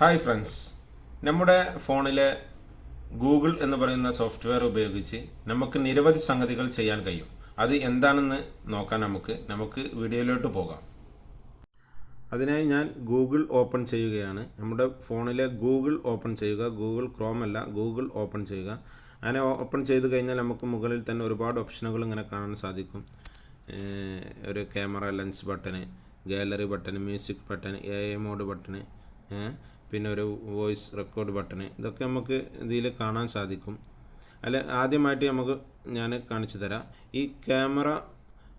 Hi friends നമ്മുടെ ഫോണിലെ Google എന്ന് പറയുന്ന സോഫ്റ്റ്വെയർ ഉപയോഗിച്ച് നമുക്ക് നിരവധി സംഗതികൾ ചെയ്യാൻ കഴിയും. അത് എന്താണെന്ന് നോക്കാൻ നമുക്ക് നമുക്ക് വീഡിയോയിലോട്ട് പോകാം. അതിനായി ഞാൻ ഗൂഗിൾ ഓപ്പൺ ചെയ്യുകയാണ്. നമ്മുടെ ഫോണിലെ ഗൂഗിൾ ഓപ്പൺ ചെയ്യുക ഗൂഗിൾ ക്രോം അല്ല ഗൂഗിൾ ഓപ്പൺ ചെയ്യുക. അങ്ങനെ ഓപ്പൺ ചെയ്ത് കഴിഞ്ഞാൽ നമുക്ക് മുകളിൽ തന്നെ ഒരുപാട് ഓപ്ഷനുകൾ ഇങ്ങനെ കാണാൻ സാധിക്കും. ഒരു camera lens button gallery button music button A I mode button പിന്നെ ഒരു വോയിസ് റെക്കോർഡ് ബട്ടണ് ഇതൊക്കെ നമുക്ക് ഇതിൽ കാണാൻ സാധിക്കും. അല്ല ആദ്യമായിട്ട് നമുക്ക് ഞാൻ കാണിച്ചു തരാം. ഈ ക്യാമറ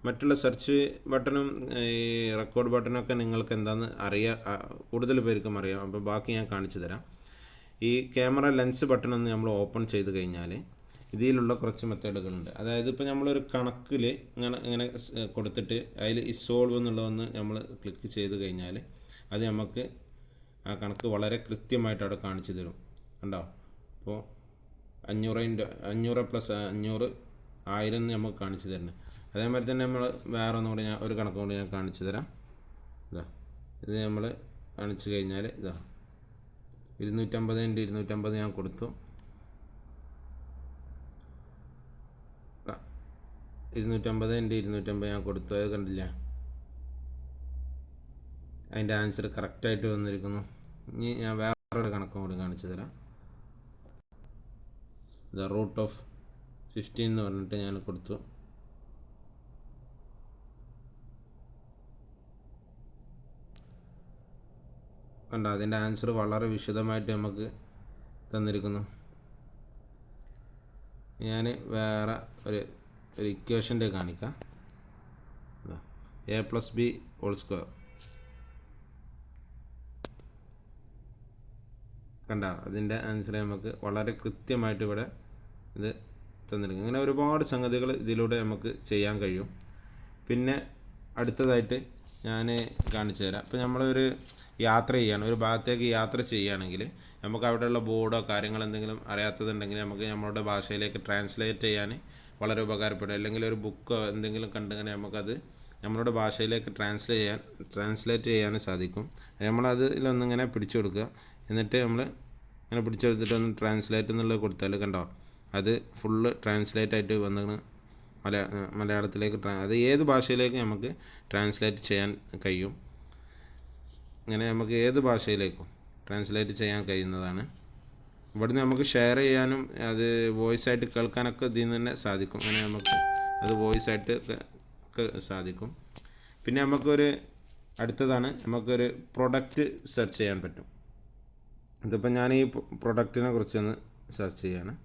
മറ്റുള്ള സെർച്ച് ബട്ടണും ഈ റെക്കോർഡ് ബട്ടണും ഒക്കെ നിങ്ങൾക്ക് എന്താണെന്ന് അറിയാം കൂടുതൽ പേർക്കും അറിയാം. അപ്പോൾ ബാക്കി ഞാൻ കാണിച്ചു തരാം. ഈ ക്യാമറ ലെൻസ് ബട്ടൺ ഒന്ന് നമ്മൾ ഓപ്പൺ ചെയ്ത് കഴിഞ്ഞാൽ ഇതിലുള്ള കുറച്ച് മെത്തേഡുകളുണ്ട്. അതായത് ഇപ്പോൾ നമ്മളൊരു കണക്കിൽ ഇങ്ങനെ ഇങ്ങനെ കൊടുത്തിട്ട് അതിൽ ഇസോൾവ് എന്നുള്ളതൊന്ന് നമ്മൾ ക്ലിക്ക് ചെയ്ത് കഴിഞ്ഞാൽ അത് നമുക്ക് ആ കണക്ക് വളരെ കൃത്യമായിട്ട് അവിടെ കാണിച്ചു തരും. കണ്ടോ? അപ്പോൾ അഞ്ഞൂറിന്റെ അഞ്ഞൂറ് പ്ലസ് അഞ്ഞൂറ് ആയിരം എന്ന് നമുക്ക് കാണിച്ചു തരുന്നത് അതേമാതിരി തന്നെ നമ്മൾ വേറെ ഒന്നും കൂടി ഞാൻ ഒരു കണക്ക് കൂടി ഞാൻ കാണിച്ചു തരാം. ഇതാ ഇത് നമ്മൾ കാണിച്ചു കഴിഞ്ഞാൽ ഇതാ ഇരുന്നൂറ്റമ്പത് ഇന്റു ഇരുന്നൂറ്റമ്പത് ഞാൻ കൊടുത്തു. ഇരുന്നൂറ്റമ്പത് ഇന്റു ഇരുന്നൂറ്റമ്പത് ഞാൻ കൊടുത്തു. അത് കണ്ടില്ല? അതിന്റെ ആൻസർ കറക്റ്റായിട്ട് വന്നിരിക്കുന്നു. ഇനി ഞാൻ വേറൊരു കണക്കും കൂടി കാണിച്ചു തരാം. ദ റൂട്ട് ഓഫ് ഫിഫ്റ്റീൻ എന്ന് പറഞ്ഞിട്ട് ഞാൻ കൊടുത്തു. കണ്ട അതിന്റെ ആൻസർ വളരെ വിശദമായിട്ട് നമുക്ക് തന്നിരിക്കുന്നു. ഞാൻ വേറെ ഒരു ഒരു ഇക്വേഷന്റെ കാണിക്കാം. A plus B whole square. കണ്ട അതിന്റെ ആൻസർ നമുക്ക് വളരെ കൃത്യമായിട്ട് ഇവിടെ ഇത് തന്നിരിക്കും ഇങ്ങനെ ഒരുപാട് സംഗതികൾ ഇതിലൂടെ നമുക്ക് ചെയ്യാൻ കഴിയും. പിന്നെ അടുത്തതായിട്ട് ഞാൻ കാണിച്ചു തരാം. ഇപ്പോൾ നമ്മളൊരു യാത്ര ചെയ്യാണ്. ഒരു ഭാഗത്തേക്ക് യാത്ര ചെയ്യുകയാണെങ്കിൽ നമുക്ക് അവിടെയുള്ള ബോർഡോ കാര്യങ്ങൾ എന്തെങ്കിലും അറിയാത്തതുണ്ടെങ്കിൽ നമുക്ക് നമ്മളുടെ ഭാഷയിലേക്ക് ട്രാൻസ്ലേറ്റ് ചെയ്യാൻ വളരെ ഉപകാരപ്പെടും. അല്ലെങ്കിൽ ഒരു ബുക്കോ എന്തെങ്കിലും കണ്ടെങ്കിൽ നമുക്കത് നമ്മളുടെ ഭാഷയിലേക്ക് ട്രാൻസ്ലേറ്റ് ചെയ്യാൻ ട്രാൻസ്ലേറ്റ് ചെയ്യാൻ സാധിക്കും. നമ്മളതിലൊന്നിങ്ങനെ പിടിച്ചു കൊടുക്കുക. എന്നിട്ട് നമ്മൾ ഇങ്ങനെ പിടിച്ചെടുത്തിട്ട് ഒന്ന് ട്രാൻസ്ലേറ്റ് എന്നുള്ളത് കൊടുത്താൽ കണ്ടോ? അത് ഫുള്ള് ട്രാൻസ്ലേറ്റ് ആയിട്ട് വന്നിങ്ങനെ മലയാ മലയാളത്തിലേക്ക് അത് ഏത് ഭാഷയിലേക്ക് നമുക്ക് ട്രാൻസ്ലേറ്റ് ചെയ്യാൻ കഴിയും? ഇങ്ങനെ നമുക്ക് ഏത് ഭാഷയിലേക്കും ട്രാൻസ്ലേറ്റ് ചെയ്യാൻ കഴിയുന്നതാണ്. ഇവിടുന്ന് നമുക്ക് ഷെയർ ചെയ്യാനും അത് വോയിസ് ആയിട്ട് കേൾക്കാനൊക്കെ ഇതിൽ നിന്ന് തന്നെ സാധിക്കും. അങ്ങനെ നമുക്ക് അത് വോയിസ് ആയിട്ട് ഒക്കെ സാധിക്കും. പിന്നെ നമുക്കൊരു അടുത്തതാണ് നമുക്കൊരു പ്രൊഡക്റ്റ് സെർച്ച് ചെയ്യാൻ പറ്റും. ഇതിപ്പോൾ ഞാൻ ഈ പ്രൊഡക്റ്റിനെ കുറിച്ചൊന്ന് സെർച്ച് ചെയ്യാണ്.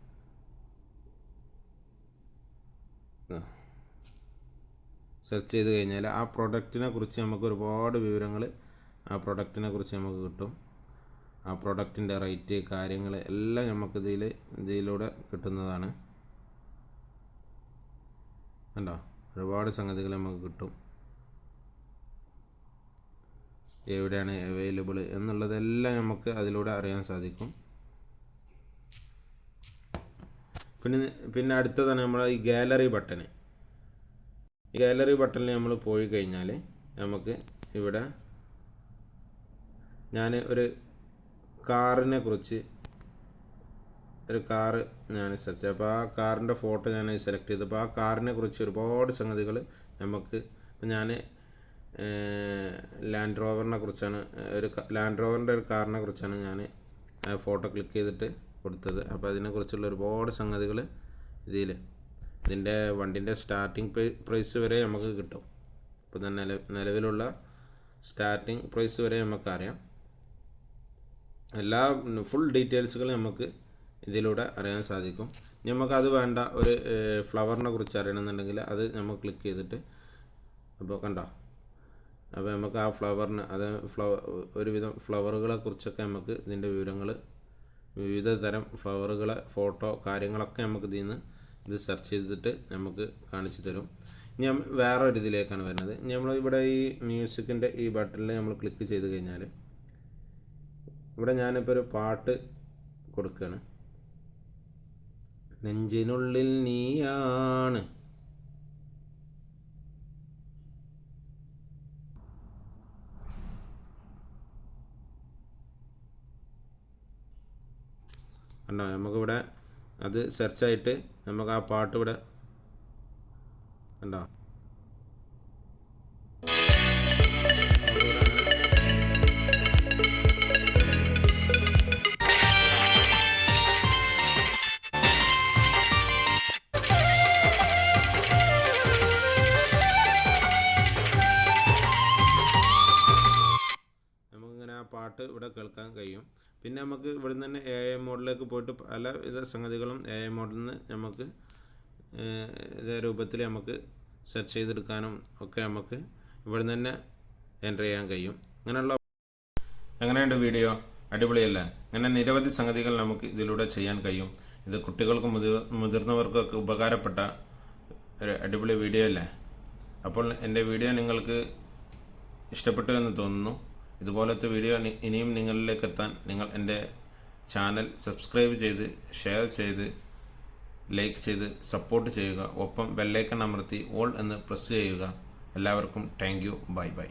സെർച്ച് ചെയ്ത് കഴിഞ്ഞാൽ ആ പ്രൊഡക്റ്റിനെ കുറിച്ച് നമുക്ക് ഒരുപാട് വിവരങ്ങൾ ആ പ്രൊഡക്റ്റിനെ കുറിച്ച് നമുക്ക് കിട്ടും. ആ പ്രൊഡക്റ്റിന്റെ റേറ്റ് കാര്യങ്ങൾ എല്ലാം നമുക്ക് ഇതിൽ ഇതിലൂടെ കിട്ടുന്നതാണ്. കണ്ടോ? ഒരുപാട് സംഗതികൾ നമുക്ക് കിട്ടും. എവിടെയാണ് അവൈലബിൾ എന്നുള്ളതെല്ലാം നമുക്ക് അതിലൂടെ അറിയാൻ സാധിക്കും. പിന്നെ പിന്നെ അടുത്തതാണ് നമ്മുടെ ഈ ഗാലറി ബട്ടണ് ഈ ഗാലറി ബട്ടണിൽ നമ്മൾ പോയി കഴിഞ്ഞാൽ നമുക്ക് ഇവിടെ ഞാൻ ഒരു കാറിനെ കുറിച്ച് ഒരു കാറ് ഞാൻ സെർച്ച് അപ്പോൾ ആ കാറിന്റെ ഫോട്ടോ ഞാൻ സെലക്ട് ചെയ്തപ്പോൾ ആ കാറിനെ കുറിച്ച് ഒരുപാട് സംഗതികൾ നമുക്ക് ഞാൻ ലാൻഡ് റോവറിനെ കുറിച്ചാണ് ഒരു ലാൻഡ് റോവറിന്റെ ഒരു കാറിനെ കുറിച്ചാണ് ഞാൻ ഫോട്ടോ ക്ലിക്ക് ചെയ്തിട്ട് കൊടുത്തത്. അപ്പോൾ അതിനെക്കുറിച്ചുള്ള ഒരുപാട് സംഗതികൾ ഇതിൽ ഇതിന്റെ വണ്ടിന്റെ സ്റ്റാർട്ടിങ് പ്രൈസ് വരെ നമുക്ക് കിട്ടും. അപ്പോൾ തന്നെ നിലവിലുള്ള സ്റ്റാർട്ടിങ് പ്രൈസ് വരെ നമുക്കറിയാം. എല്ലാ ഫുൾ ഡീറ്റെയിൽസുകളും നമുക്ക് ഇതിലൂടെ അറിയാൻ സാധിക്കും. നമുക്കത് വേണ്ട ഒരു ഫ്ലവറിനെ കുറിച്ച് അറിയണമെന്നുണ്ടെങ്കിൽ അത് നമ്മൾ ക്ലിക്ക് ചെയ്തിട്ട് അപ്പോൾ കണ്ടോ? അപ്പോൾ നമുക്ക് ആ ഫ്ലവറിന് അത് ഫ്ലവർ ഒരുവിധം ഫ്ലവറുകളെ കുറിച്ചൊക്കെ നമുക്ക് ഇതിന്റെ വിവരങ്ങൾ വിവിധ തരം ഫ്ലവറുകളെ ഫോട്ടോ കാര്യങ്ങളൊക്കെ നമുക്ക് ഇതിൽ നിന്ന് ഇത് സെർച്ച് ചെയ്തിട്ട് നമുക്ക് കാണിച്ചു തരും. നമ്മൾ വേറെ ഒരു ഇതിലേക്കാണ് വരുന്നത്. നമ്മൾ ഇവിടെ ഈ മ്യൂസിക്കിന്റെ ഈ ബട്ടണിൽ നമ്മൾ ക്ലിക്ക് ചെയ്ത് കഴിഞ്ഞാൽ ഇവിടെ ഞാനിപ്പോൾ ഒരു പാട്ട് കൊടുക്കുകയാണ് നെഞ്ചിനുള്ളിൽ നീയാണ് കണ്ടോ? നമുക്കിവിടെ അത് സെർച്ചായിട്ട് നമുക്ക് ആ പാട്ട് ഇവിടെ കണ്ടോ? പാട്ട് ഇവിടെ കേൾക്കാൻ കഴിയും. പിന്നെ നമുക്ക് ഇവിടെ നിന്ന് തന്നെ എ ഐ മോഡിലേക്ക് പോയിട്ട് പല വിധ സംഗതികളും എ ഐ മോഡിൽ നിന്ന് നമുക്ക് ഇതേ രൂപത്തിൽ നമുക്ക് സെർച്ച് ചെയ്തെടുക്കാനും ഒക്കെ നമുക്ക് ഇവിടെ നിന്ന് തന്നെ എന്റർ ചെയ്യാൻ കഴിയും. അങ്ങനെയുള്ള എങ്ങനെയുണ്ട് വീഡിയോ അടിപൊളിയല്ല? അങ്ങനെ നിരവധി സംഗതികൾ നമുക്ക് ഇതിലൂടെ ചെയ്യാൻ കഴിയും. ഇത് കുട്ടികൾക്കും മുതിർ മുതിർന്നവർക്കൊക്കെ ഉപകാരപ്പെട്ട ഒരു അടിപൊളി വീഡിയോ അല്ലേ? അപ്പോൾ എന്റെ വീഡിയോ നിങ്ങൾക്ക് ഇഷ്ടപ്പെട്ടു എന്ന് തോന്നുന്നു. ഇതുപോലത്തെ വീഡിയോ ഇനിയും നിങ്ങളിലേക്ക് എത്താൻ നിങ്ങൾ എന്റെ ചാനൽ സബ്സ്ക്രൈബ് ചെയ്ത് ഷെയർ ചെയ്ത് ലൈക്ക് ചെയ്ത് സപ്പോർട്ട് ചെയ്യുക. ഒപ്പം ബെല്ലൈക്കൺ അമർത്തി ഓൾ എന്ന് പ്രസ് ചെയ്യുക. എല്ലാവർക്കും താങ്ക് യു ബൈ ബൈ